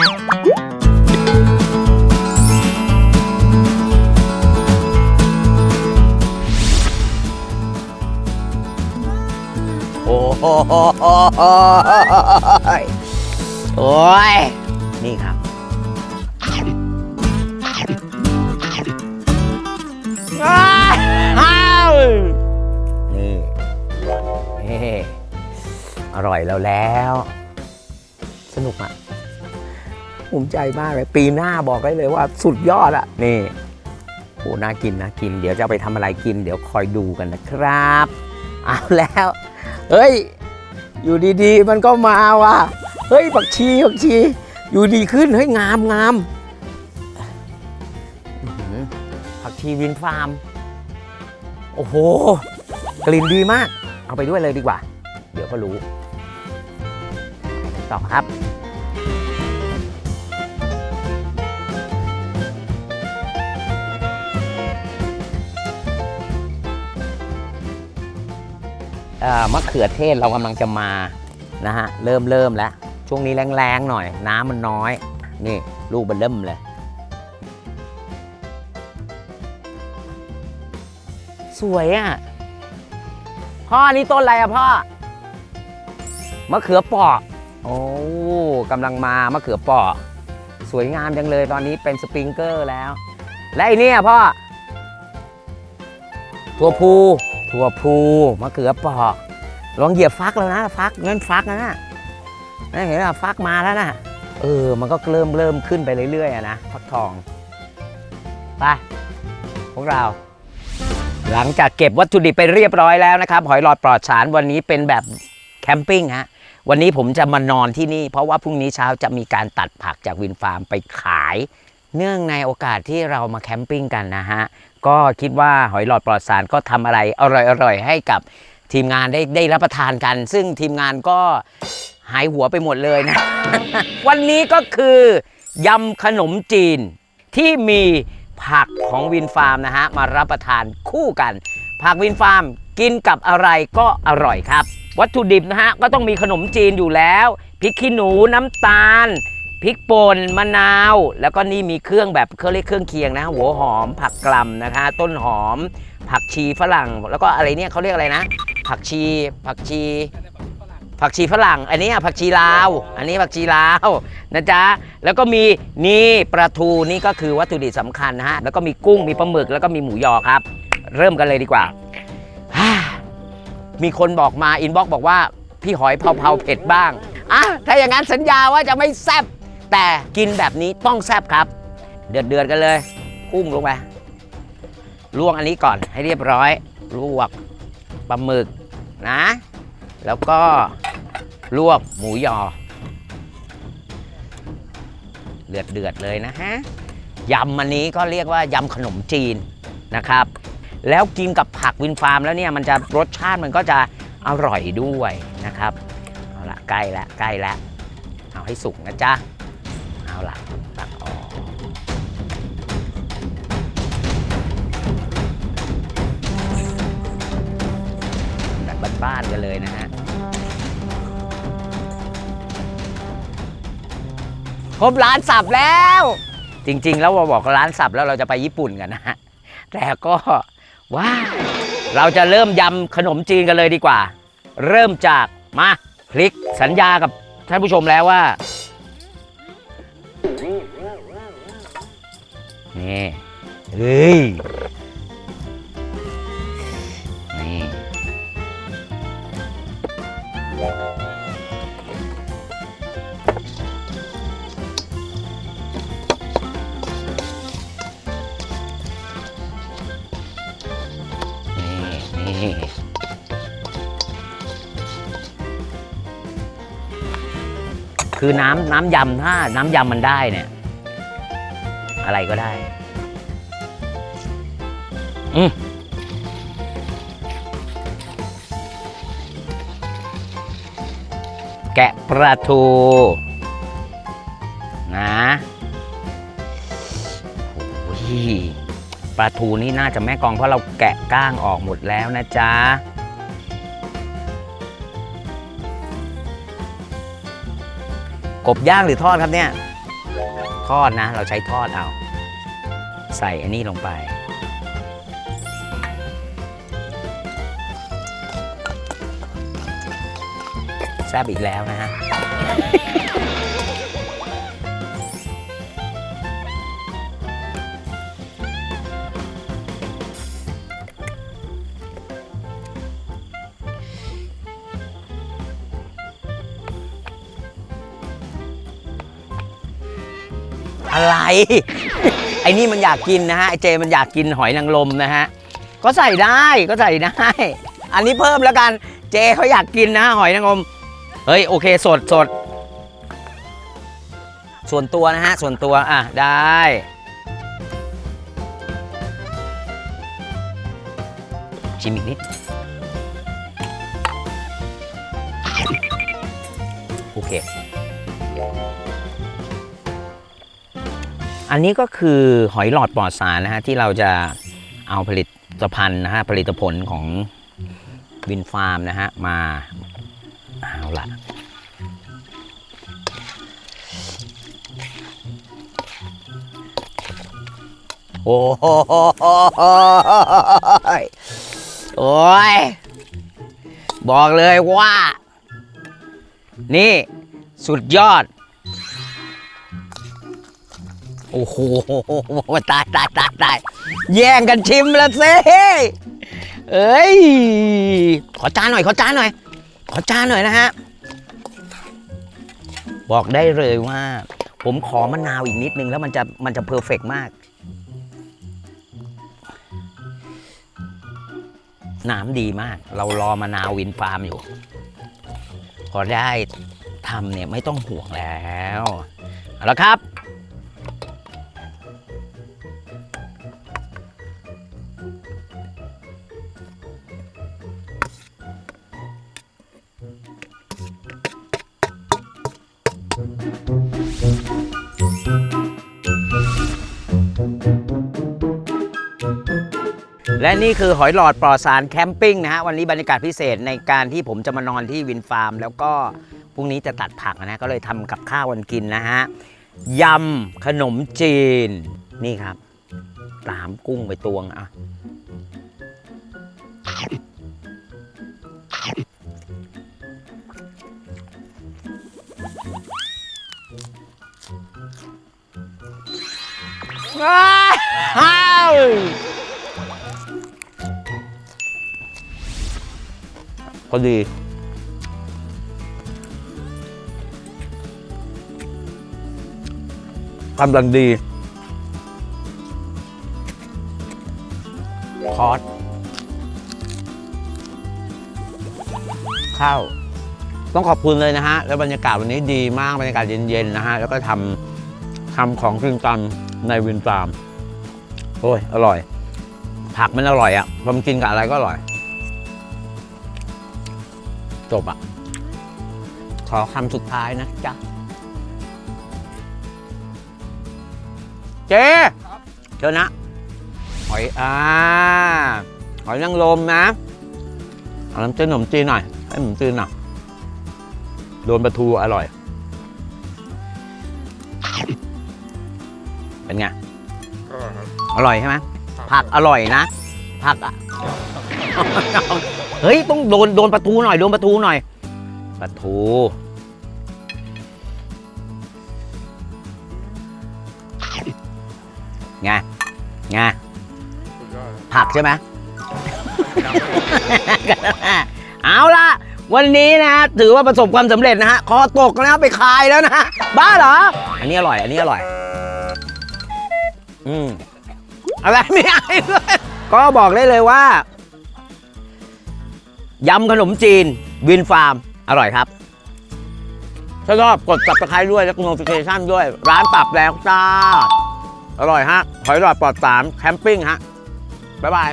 โอ้โหโอ้ย นี่ครับอ้าวนี่นี่อร่อยแล้วแล้ว สนุกอะ ภูมิใจมากเลย ปีหน้าบอกได้เลยว่าสุดยอดอะนี่โอ้น่ากินน่ากิน เดี๋ยวจะไปทำอะไรกิน เดี๋ยวคอยดูกันนะครับ เอาแล้ว เฮ้ย อยู่ดีๆ มันก็มาว่ะ เฮ้ยผักชีผักชี อยู่ดีขึ้น เฮ้ยงามงามผักชีวินฟาร์ม โอ้โห กลิ่นดีมาก เอาไปด้วยเลยดีกว่า เดี๋ยวก็รู้ต่อครับ มะเขือเทศเรากำลังจะมานะฮะเริ่มเริ่มแล้ว ช่วงนี้แรงๆหน่อย น้ำมันน้อย นี่ลูกเบนเริ่มเลย สวยอะพ่ออันนี้ต้นอะไรอะพ่อมะเขือเปราะโอ้กำลังมามะเขือเปราะสวยงามจังเลยตอนนี้เป็นสปริงเกอร์แล้ว และไอเนี่ยพ่อถั่วพู ถั่วพูมะเขือเปาะลองเหยียบฟักแล้วนะฟักนั่นฟักนะนะเห็นไหมฟักมาแล้วนะเออ มันก็เริ่มเริ่มขึ้นไปเรื่อยๆนะฟักทองไปพวกเรา หลังจากเก็บวัตถุดิบไปเรียบร้อยแล้วนะครับหอยหลอดปลอดสารวันนี้เป็นแบบแคมปิ้งฮะวันนี้ผมจะมานอนที่นี่ เพราะว่าพรุ่งนี้เช้าจะมีการตัดผักจากวินฟาร์มไปขาย เนื่องในโอกาสที่เรามาแคมปิ้งกันนะฮะ ก็คิดว่าหอยหลอดปลอดสารก็ทำอะไรอร่อยๆให้กับทีมงานได้ได้รับประทานกัน ซึ่งทีมงานก็หายหัวไปหมดเลยนะ วันนี้ก็คือยำขนมจีนที่มีผักของวินฟาร์มนะฮะ มารับประทานคู่กัน ผักวินฟาร์มกินกับอะไรก็อร่อยครับ วัตถุดิบนะฮะ ก็ต้องมีขนมจีนอยู่แล้วพริกขี้หนูน้ำตาล พริกป่นมะนาว แล้วก็นี่มีเครื่องแบบเขาเรียกเครื่องเคียงนะ หัวหอม ผักกล่ำนะคะ ต้นหอม ผักชีฝรั่ง แล้วก็อะไรเนี่ยเขาเรียกอะไรนะ ผักชี ผักชี ผักชีฝรั่ง อันนี้ผักชีลาว อันนี้ผักชีลาวนะจ๊ะ แล้วก็มีนี่ปลาทูนี่ก็คือวัตถุดิบสำคัญนะฮะ แล้วก็มีกุ้ง มีปลาหมึก แล้วก็มีหมูยอครับ เริ่มกันเลยดีกว่า มีคนบอกมาอินบ็อกบอกว่าพี่หอยเผาๆเผ็ดบ้างอะถ้าอย่างนั้นสัญญาว่าจะไม่แซ่บ แต่กินแบบนี้ต้องแซบครับ เดือดเดือดกันเลยกุ้งลงไปลวกอันนี้ก่อนให้เรียบร้อยลวกปลาหมึกนะ แล้วก็ลวกหมูยอ เดือดเดือดเลยนะฮะยำอันนี้ก็เรียกว่ายำขนมจีนนะครับ แล้วกินกับผักวินฟาร์มแล้วเนี่ยมันจะรสชาติมันก็จะอร่อยด้วยนะครับ เอาละใกล้ล้วใกล้ล้วเอาให้สุกนะจ๊ะ เอาละตักออกแบบบ้านๆกันเลยนะฮะครบร้านสับแล้ว จริง ๆ แล้วเราบอกร้านสับแล้วเราจะไปญี่ปุ่นกันนะฮะแต่ก็ว้าเราจะเริ่มยำขนมจีนกันเลยดีกว่า เริ่มจากมาพลิกสัญญากับท่านผู้ชมแล้วว่า นี่เฮ้ยนี่นี่นี่คือน้ำน้ำยำถ้าน้ำยำมันได้เนี่ย อะไรก็ได้ อืมแกะปลาทู นะโอ้ยปลาทูนี่น่าจะแม่กองเพราะเราแกะก้างออกหมดแล้วนะจ๊ะกบย่างหรือทอดครับเนี่ย ทอดนะ เราใช้ทอดเอา ใส่อันนี้ลงไป แซบอีกแล้วนะฮะ อะไร ไอ้นี่มันอยากกินนะฮะไอ้เจมันอยากกินหอยนางรมนะฮะก็ใส่ได้ก็ใส่ได้ อันนี้เพิ่มแล้วกันเจเขาอยากกินนะหอยนางรมเฮ้ยโอเคสดสดส่วนตัวนะฮะส่วนตัวอะได้ชิมอีกนิดโอเค อันนี้ก็คือหอยหลอดปลอดสารนะฮะที่เราจะเอาผลิตภัณฑ์นะฮะผลิตผลของวินฟาร์มนะฮะมาเอาละโอ้โหโอ้ย บอกเลยว่า นี่สุดยอด โอ้โหตายตายตายตายแย่งกันชิมแล้วสิเอ้ย ขอจานหน่อย ขอจานหน่อย ขอจานหน่อยนะฮะ บอกได้เลยว่า ผมขอมะนาวอีกนิดนึงแล้วมันจะมันจะเพอร์เฟกมาก น้ำดีมาก เรารอมะนาววินฟาร์มอยู่ พอได้ทำเนี่ยไม่ต้องห่วงแล้ว เอาละครับ และนี่คือหอยหลอดปลอดสารแคมปิ้งนะฮะวันนี้บรรยากาศพิเศษในการที่ผมจะมานอนที่วินฟาร์ม แล้วก็พรุ่งนี้จะตัดผักนะก็เลยทำกับข้าววันกินนะฮะยำขนมจีนนี่ครับ ตามกุ้งไปตวงอะว้าว พอดี กำลังดี คอร์สข้าวต้องขอบคุณเลยนะฮะ แล้วบรรยากาศวันนี้ดีมากบรรยากาศเย็นๆนะฮะ แล้วก็ทำทำของกินกันในวินฟาร์มโอ้ย อร่อย ผักมันอร่อยอะ่ะพอมันกินกับอะไรก็อร่อย จบอะ่ะขอคำสุดท้ายนะจ๊ะ เจ๊เจอนะ หอยอ่าหอยนางรมนะเอาน้ำจิ้มขนมจีนหน่อยให้ขนมจีนหน่อยโดนปลาทูอร่อย เป็นไง อร่อยใช่ไหมผักอร่อยนะ ผักอะ เฮ้ยต้องโดนโดนปลาทูหน่อยโดนปลาทูหน่อยปลาทูไง ไง ผักใช่ไหม เอาล่ะ วันนี้นะฮะถือว่าประสบความสำเร็จนะฮะ คอตกแล้วไปคายแล้วนะฮะ บ้าเหรอ อันนี้อร่อย อันนี้อร่อย อืมอะไรไม่ไอ้เลยก็บอกได้เลยว่า ยำขนมจีนวินฟาร์ม อร่อยครับ ถ้าชอบกดสับตะไคร้ด้วย และก็ notification ด้วย ร้านปรับแล้วจ้า อร่อยฮะหอยหลอดปลอดสามแคมปิ้งฮะ บ๊ายบาย